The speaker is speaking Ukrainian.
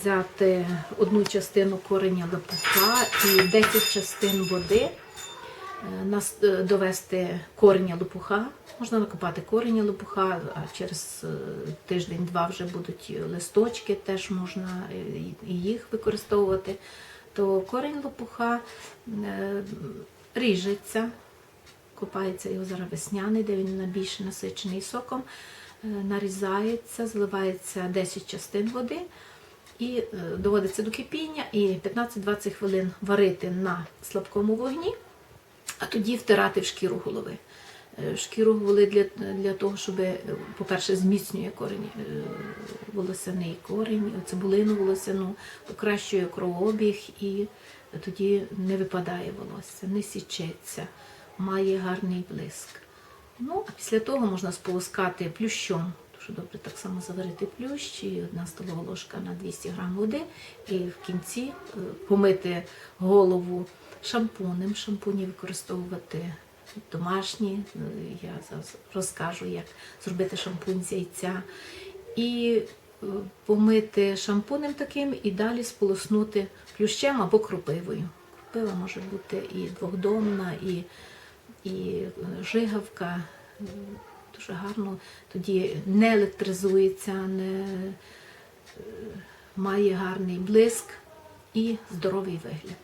Взяти одну частину кореня лопуха і 10 частин води, е, е, довести кореня лопуха. Можна накопати кореня лопуха, а через е, тиждень-два вже будуть листочки, теж можна і- їх використовувати. То корінь лопуха ріжеться, копається його зараз весняний, де він найбільш насичений соком, нарізається, зливається 10 частин води і е, доводиться до кипіння і 15-20 хвилин варити на слабкому вогні, а тоді втирати в шкіру голови. Е, Шкіру голови для, для того, щоб, е, по-перше, зміцнює корінь, волосяний корінь, цибулину волосяну, покращує кровообіг і тоді не випадає волосся, не січеться, має гарний блиск. Ну, а після того можна сполоскати плющом. Дуже добре так само заварити плющ і одна столова ложка на 200 грам води. І в кінці е, помити голову шампунем. Шампуні використовувати домашні. Е, Я зараз розкажу, як зробити шампунь з яйця. І е, помити шампунем таким і далі сполоснути плющем або кропивою. Кропива може бути і двохдомна, і і жигавка дуже гарно тоді не електризується, не е, має гарний блиск і здоровий вигляд.